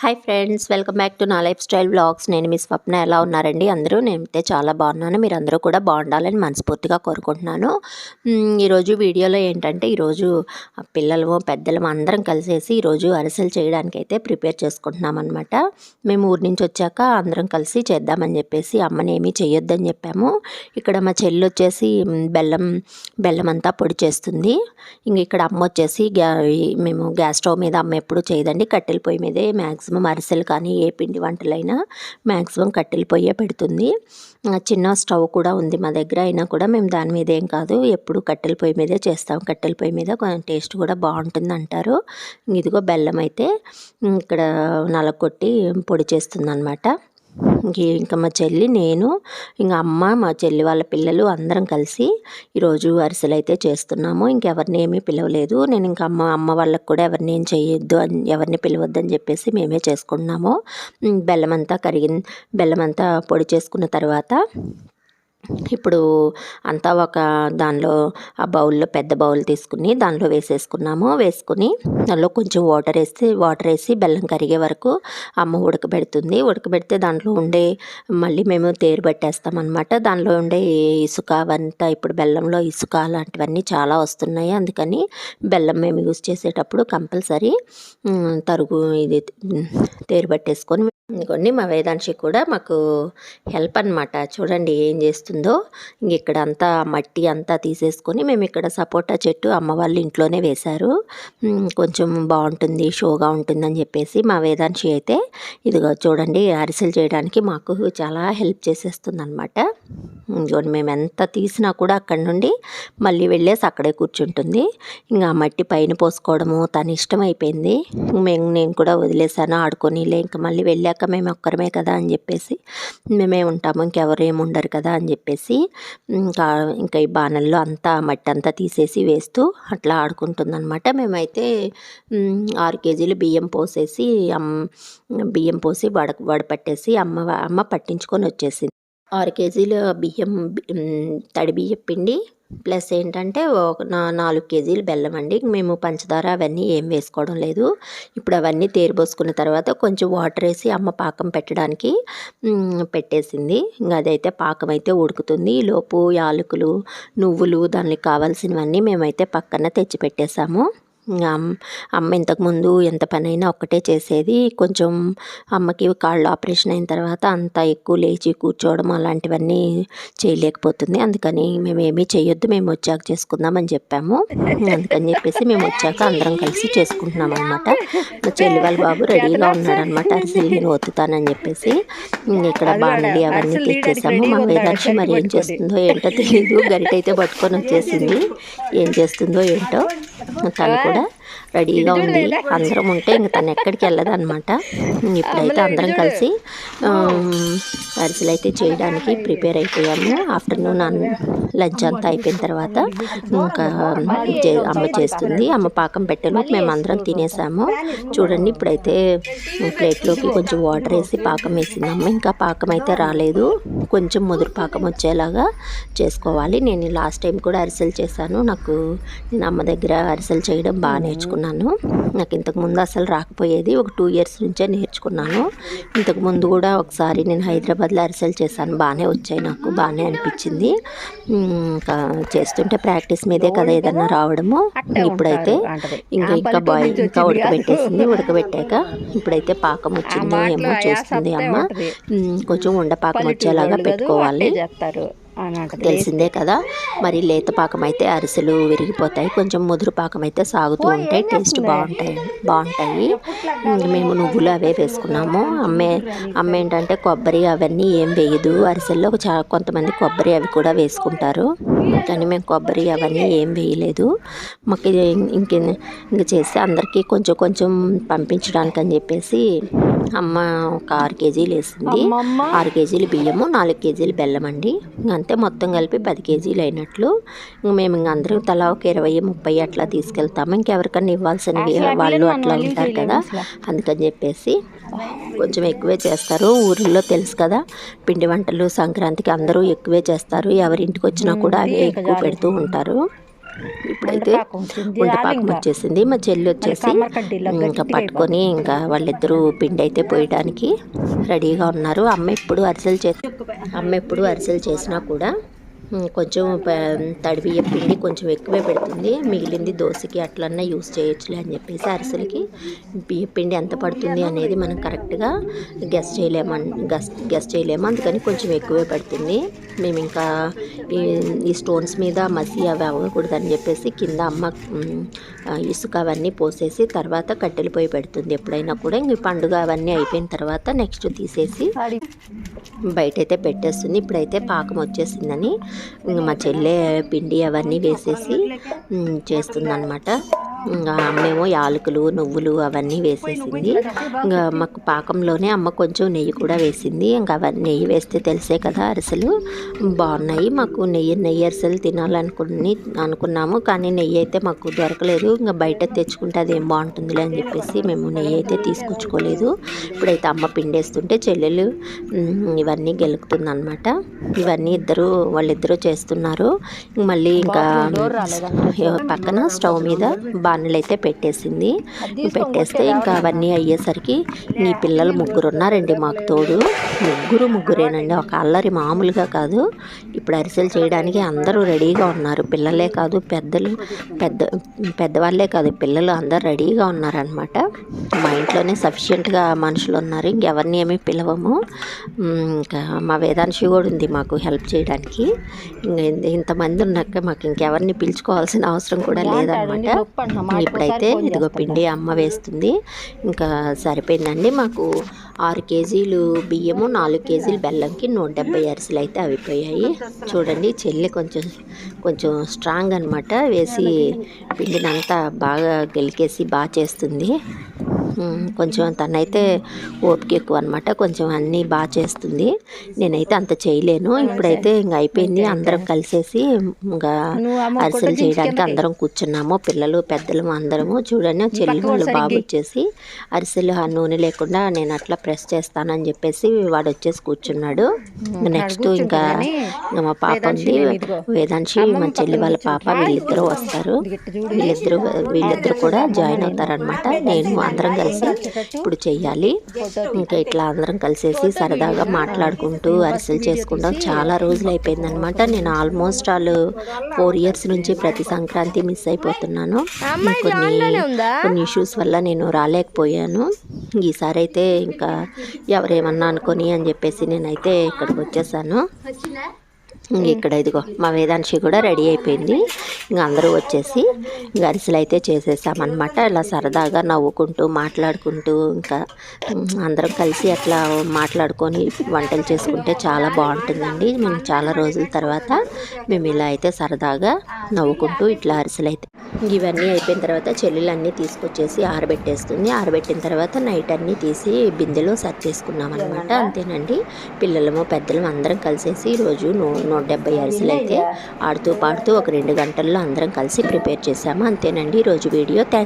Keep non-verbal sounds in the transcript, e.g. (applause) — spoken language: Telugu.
Hi friends welcome back to నా లైఫ్ స్టైల్ బ్లాగ్స్ నేను మీ స్వప్న ఎలా ఉన్నారండి? అందరూ నేనైతే చాలా బాగున్నాను. మీరు అందరూ కూడా బాగుండాలని మనస్ఫూర్తిగా కోరుకుంటున్నాను. ఈరోజు వీడియోలో ఏంటంటే ఈరోజు పిల్లలము పిల్లలు పెద్దలు అందరం కలిసేసి ఈరోజు అరిసెలు చేయడానికి అయితే ప్రిపేర్ చేసుకుంటున్నాం అనమాట మేము ఊరి నుంచి వచ్చాక అందరం కలిసి చేద్దామని చెప్పేసి అమ్మని ఏమీ చేయొద్దని చెప్పాము. ఇక్కడ మా చెల్లి వచ్చేసి బెల్లం బెల్లం అంతా పొడి చేస్తుంది. ఇంక ఇక్కడ అమ్మ వచ్చేసి గ్యా మేము గ్యాస్ స్టవ్ మీద అమ్మ ఎప్పుడు చేయదండి. కట్టెల పొయ్యి మీదే మ్యాక్సిమం అరిసెలు కానీ ఏ పిండి వంటలైనా మ్యాక్సిమం కట్టెల పొయ్యే పెడుతుంది. చిన్న స్టవ్ కూడా ఉంది మా దగ్గర. అయినా కూడా మేము దాని మీద ఏం కాదు ఎప్పుడు కట్టెల పొయ్యి మీదే చేస్తాం. కట్టెల పొయ్యి మీద కొంచెం టేస్ట్ కూడా బాగుంటుంది అంటారు. ఇదిగో బెల్లం అయితే ఇక్కడ నలగొట్టి పొడి చేస్తుంది అనమాట ఇంకా మా చెల్లి నేను ఇంకా అమ్మ మా చెల్లి వాళ్ళ పిల్లలు అందరం కలిసి ఈరోజు అరిసెలు అయితే చేస్తున్నాము. ఇంకెవరిని ఏమీ పిలవలేదు. నేను ఇంకా అమ్మ అమ్మ వాళ్ళకి కూడా ఎవరిని ఏం చేయొద్దు అని ఎవరిని పిలవద్దని చెప్పేసి మేమే చేసుకున్నాము బెల్లమంతా బెల్లం అంతా కరిగిన బెల్లం అంతా పొడి చేసుకున్న తర్వాత ఇప్పుడు అంతా ఒక దానిలో ఆ బౌల్లో పెద్ద బౌల్ తీసుకుని దానిలో వేసేసుకున్నాము. వేసుకుని దానిలో కొంచెం వాటర్ వేసి వాటర్ వేసి బెల్లం కరిగే వరకు అమ్మ ఉడకబెడుతుంది. ఉడకబెడితే దాంట్లో ఉండే మళ్ళీ మేము తేరు పట్టేస్తామన్నమాట దానిలో ఉండే ఇసుక అవంతా ఇప్పుడు బెల్లంలో ఇసుక అలాంటివన్నీ చాలా వస్తున్నాయి. అందుకని బెల్లం మేము యూజ్ చేసేటప్పుడు కంపల్సరీ తరుగు ఇది తేరు పట్టేసుకొని ఇదిగోండి మా వేదాంశి కూడా మాకు హెల్ప్ అనమాట చూడండి ఏం చేస్తుందో. ఇంక ఇక్కడ అంతా మట్టి అంతా తీసేసుకొని మేము ఇక్కడ సపోటా చెట్టు అమ్మవాళ్ళు ఇంట్లోనే వేశారు. కొంచెం బాగుంటుంది షోగా ఉంటుందని చెప్పేసి మా వేదాంశి అయితే ఇదిగో చూడండి అరిసెలు చేయడానికి మాకు చాలా హెల్ప్ చేసేస్తుంది అనమాట ఇంకోటి మేము ఎంత తీసినా కూడా అక్కడి నుండి మళ్ళీ వెళ్ళేసి అక్కడే కూర్చుంటుంది. ఇంకా మట్టి పైన పోసుకోవడము తను ఇష్టం అయిపోయింది మేము నేను కూడా వదిలేసాను ఆడుకోనిలే ఇంకా మళ్ళీ వెళ్ళాక మేము ఒక్కరమే కదా అని చెప్పేసి మేమే ఉంటాము ఇంకెవరు ఏమి ఉండరు కదా అని చెప్పేసి ఇంకా ఇంకా ఈ బాణల్లో అంతా మట్టి అంతా తీసేసి వేస్తూ అట్లా ఆడుకుంటుందన్నమాట. మేమైతే ఆరు కేజీలు బియ్యం పోసేసి అమ్ బియ్యం పోసి వడ వడపట్టేసి అమ్మ అమ్మ పట్టించుకొని వచ్చేసింది. ఆరు కేజీల బియ్యం తడి బియ్యం పిండి ప్లస్ ఏంటంటే ఒక నాలుగు కేజీలు బెల్లం అండి. మేము పంచదార అవన్నీ ఏం వేసుకోవడం లేదు. ఇప్పుడు అవన్నీ తేరిపోసుకున్న తర్వాత కొంచెం వాటర్ వేసి అమ్మ పాకం పెట్టడానికి పెట్టేసింది. ఇంకా అదైతే పాకం అయితే ఉడుకుతుంది. లోపు యాలకులు నువ్వులు దానికి కావాల్సినవన్నీ మేమైతే పక్కన తెచ్చి పెట్టేశాము అమ్మ ఇంతకుముందు ఎంత పని అయినా ఒక్కటే చేసేది. కొంచెం అమ్మకి కాళ్ళు ఆపరేషన్ అయిన తర్వాత అంత ఎక్కువ లేచి కూర్చోవడం అలాంటివన్నీ చేయలేకపోతుంది. అందుకని మేము ఏమీ చేయొద్దు మేము వచ్చాక చేసుకుందాం అని చెప్పాము. (laughs) అందుకని చెప్పేసి మేము వచ్చాక అందరం కలిసి చేసుకుంటున్నాం అనమాట మా చెల్లి వాళ్ళ బాబు రెడీగా ఉన్నాడు అనమాట అరిసెలు నేను ఒత్తుతానని చెప్పేసి ఇంక ఇక్కడ బాండలి అవన్నీ తెచ్చేసాము మా వేదాంశి మరి ఏం చేస్తుందో ఏంటో తెలియదు గరిటైతే పట్టుకొని వచ్చేసింది. ఏం చేస్తుందో ఏంటో. తను కూడా రెడీగా ఉంది. అందరం ఉంటే ఇంక తను ఎక్కడికి వెళ్ళదు అనమాట ఇప్పుడైతే అందరం కలిసి అరిసెలు అయితే చేయడానికి ప్రిపేర్ అయిపోయాము. ఆఫ్టర్నూన్ లంచ్ అంతా అయిపోయిన తర్వాత ఇంకా అమ్మ చేస్తుంది. అమ్మ పాకం పెట్టేలోపు మేము అందరం తినేసాము. చూడండి ఇప్పుడైతే ప్లేట్లోకి కొంచెం వాటర్ వేసి పాకం వేసింది అమ్మ ఇంకా పాకం అయితే రాలేదు. కొంచెం ముదురు పాకం వచ్చేలాగా చేసుకోవాలి. నేను లాస్ట్ టైం కూడా అరిసెలు చేశాను. నాకు నేను అమ్మ దగ్గర అరిసెలు చేయడం బాగా నేర్చుకున్నాను. నాకు ఇంతకు ముందు అసలు రాకపోయేది. ఒక టూ ఇయర్స్ నుంచే నేర్చుకున్నాను. ఇంతకు ముందు కూడా ఒకసారి నేను హైదరాబాద్లో అరిసెలు చేశాను. బాగానే వచ్చాయి నాకు. బాగానే అనిపించింది. ఇంకా చేస్తుంటే ప్రాక్టీస్ మీదే కదా ఏదన్నా రావడము. ఇప్పుడైతే ఇంకా ఇంకా బాయ్ ఇంకా ఉడకబెట్టేసింది ఉడకబెట్టాక ఇప్పుడైతే పాకం వచ్చిందో ఏమో చూస్తుంది అమ్మ. కొంచెం ఉండ పాకం వచ్చేలాగా పెట్టుకోవాలి. తెలిసిందే కదా మరి లేత పాకం అయితే అరిసెలు విరిగిపోతాయి కొంచెం ముదురు పాకం అయితే సాగుతూ ఉంటాయి టేస్ట్ బాగుంటాయి బాగుంటాయి. మేము నువ్వులు అవే వేసుకున్నాము. అమ్మే అమ్మ ఏంటంటే కొబ్బరి అవన్నీ ఏం వేయదు. అరిసెల్లో చా కొంతమంది కొబ్బరి అవి కూడా వేసుకుంటారు. కానీ మేము కొబ్బరి అవన్నీ ఏం వేయలేదు. మాకు ఇంక ఇంక చేసి అందరికీ కొంచెం కొంచెం పంపించడానికి అని చెప్పేసి అమ్మ ఒక ఆరు కేజీలు వేసింది. ఆరు కేజీలు బియ్యము నాలుగు కేజీలు బెల్లం అండి. ఇంక అంతే మొత్తం కలిపి పది కేజీలు అయినట్లు. ఇంక మేము ఇంక అందరం తలా ఒక ఇరవై ముప్పై అట్లా తీసుకెళ్తాము. ఇంకెవరికన్నా ఇవ్వాల్సినవి వాళ్ళు అట్లా ఉంటారు కదా. అందుకని చెప్పేసి కొంచెం ఎక్కువే చేస్తారు. ఊరిలో తెలుసు కదా పిండి వంటలు సంక్రాంతికి అందరూ ఎక్కువే చేస్తారు. ఎవరింటికి వచ్చినా కూడా అవే ఎక్కువ పెడుతూ ఉంటారు. ఇప్పుడైతే ఉండపాకం. వచ్చేసింది. మా చెల్లి వచ్చేసి ఇంకా పట్టుకొని ఇంకా వాళ్ళిద్దరూ పిండి అయితే పోయడానికి రెడీగా ఉన్నారు. అమ్మ ఎప్పుడు అరిసెలు చే అమ్మ ఎప్పుడు అరిసెలు చేసినా కూడా కొంచెం ప- తడి బియ్య పిండి కొంచెం ఎక్కువే పెడుతుంది. మిగిలింది దోశకి అట్లన్నా యూస్ చేయొచ్చులే అని చెప్పేసి అరిసెలకి. బియ్య పిండి ఎంత పడుతుంది అనేది మనం కరెక్ట్గా గెస్ చేయలేము గెస్ గెస్ చేయలేము. అందుకని కొంచెం ఎక్కువే పడుతుంది. మేము ఇంకా ఈ ఈ స్టోన్స్ మీద మసి అవి అవ్వకూడదని చెప్పేసి కింద అమ్మ ఇసుక అవన్నీ పోసేసి తర్వాత కట్టెలు పోయి పెడుతుంది ఎప్పుడైనా కూడా. ఇంక ఈ పండుగ అవన్నీ అయిపోయిన తర్వాత నెక్స్ట్ తీసేసి ఆడి బయట అయితే పెట్టేస్తుంది. ఇప్పుడైతే పాకం వచ్చేసిందని. మా చెల్లె పిండి అవన్నీ వేసేసి చేస్తుందనమాట ఇంకా అమ్మేమో యాలకులు నువ్వులు అవన్నీ వేసేసింది. ఇంకా మాకు పాకంలోనే అమ్మ కొంచెం నెయ్యి కూడా వేసింది. ఇంకా అవన్నీ నెయ్యి వేస్తే తెలిసే కదా అరిసెలు. బాగున్నాయి. మాకు నెయ్యి నెయ్యి అరిసెలు తినాలనుకుని అనుకున్నాము. కానీ నెయ్యి అయితే మాకు దొరకలేదు. ఇంకా బయట తెచ్చుకుంటే అది ఏం బాగుంటుందిలే అని చెప్పేసి మేము నెయ్యి అయితే తీసుకొచ్చుకోలేదు. ఇప్పుడైతే అమ్మ పిండేస్తుంటే చెల్లెలు ఇవన్నీ గెలుకుతుంది అనమాట ఇవన్నీ ఇద్దరు వాళ్ళిద్దరూ చేస్తున్నారు. మళ్ళీ ఇంకా పక్కన స్టవ్ మీద బాణలు అయితే పెట్టేసింది పెట్టేస్తే ఇంకా అవన్నీ అయ్యేసరికి ఈ పిల్లలు ముగ్గురు ఉన్నారండి మాకు తోడు. ముగ్గురు ముగ్గురేనండి. ఒక అల్లరి మామూలుగా కాదు. ఇప్పుడు అరిసెలు చేయడానికి అందరూ రెడీగా ఉన్నారు. పిల్లలే కాదు పెద్దలు పెద్ద పెద్దవాళ్ళే కాదు పిల్లలు అందరు రెడీగా ఉన్నారనమాట మా ఇంట్లోనే సఫిషియెంట్గా మనుషులు ఉన్నారు. ఇంకెవరిని ఏమీ పిలవము. ఇంకా మా వేదాంశి కూడా ఉంది మాకు హెల్ప్ చేయడానికి. ఇంకా ఇంత- ఇంతమంది ఉన్నాక మాకు ఇంకెవరిని పిలుచుకోవాల్సిన అవసరం కూడా లేదనమాట ఇప్పుడైతే ఇదిగో పిండి అమ్మ వేస్తుంది. ఇంకా సరిపోయిందండి. మాకు ఆరు కేజీలు బియ్యము నాలుగు కేజీలు బెల్లంకి నూట డెబ్బై అరిసెలు అయితే అయిపోయాయి చూడండి చెల్లి కొంచెం కొంచెం స్ట్రాంగ్ అనమాట వేసి పిండినంతా బాగా గెలికేసి బాగా చేస్తుంది. కొంచెం తనైతే ఓపిక ఎక్కువ అనమాట కొంచెం అన్నీ బాగా చేస్తుంది. నేనైతే అంత చేయలేను. ఇప్పుడైతే ఇంకా అయిపోయింది. అందరం కలిసేసి ఇంకా అరిసెలు చేయడానికి అందరం కూర్చున్నాము. పిల్లలు పెద్దలు అందరము. చూడండి చెల్లి వాళ్ళు బాబు వచ్చేసి అరిసెలు ఆ నూనె లేకుండా నేను అట్లా ప్రెస్ చేస్తానని చెప్పేసి వాడు వచ్చేసి కూర్చున్నాడు. నెక్స్ట్ ఇంకా మా పాప ఉంది. వేదాంశి మా చెల్లి వాళ్ళ పాప వీళ్ళిద్దరూ వస్తారు. వీళ్ళిద్దరూ వీళ్ళిద్దరూ కూడా జాయిన్ అవుతారనమాట నేను అందరం కలిసి ఇప్పుడు చెయ్యాలి. ఇంకా ఇట్లా అందరం కలిసేసి సరదాగా మాట్లాడుకుంటూ అరిసెలు చేసుకుంటాం. చాలా రోజులు అయిపోయిందనమాట నేను ఆల్మోస్ట్ ఆల్ ఫోర్ ఇయర్స్ నుంచి ప్రతి సంక్రాంతి మిస్ అయిపోతున్నాను. కొన్ని కొన్ని ఇష్యూస్ వల్ల నేను రాలేకపోయాను. ఈసారి అయితే ఇంకా ఎవరేమన్నా అనుకొని అని చెప్పేసి నేనైతే ఇక్కడికి వచ్చేసాను. ఇక్కడ ఇదిగో మా వేదాంశి కూడా రెడీ అయిపోయింది. ఇంకా అందరూ వచ్చేసి ఇంకా అరిసెలు అయితే చేసేసామన్నమాట. ఇలా సరదాగా నవ్వుకుంటూ మాట్లాడుకుంటూ ఇంకా అందరం కలిసి అట్లా మాట్లాడుకొని వంటలు చేసుకుంటే చాలా బాగుంటుందండి. మేము చాలా రోజుల తర్వాత మేము ఇలా అయితే సరదాగా నవ్వుకుంటూ ఇట్లా అరిసెలు అయితే ఇవన్నీ అయిపోయిన తర్వాత చెల్లెలు అన్నీ తీసుకొచ్చేసి ఆరబెట్టేస్తుంది. ఆరబెట్టిన తర్వాత నైట్ అన్నీ తీసి బిందెలో సర్వ్ చేసుకున్నాం అనమాట అంతేనండి. పిల్లలము పెద్దలము అందరం కలిసేసి ఈరోజు నూ నూట డెబ్బై అరిసెలు అయితే ఆడుతూ పాడుతూ ఒక రెండు గంటల్లో అందరం కలిసి ప్రిపేర్ చేసాము అంతేనండి. ఈరోజు వీడియో. థ్యాంక్స్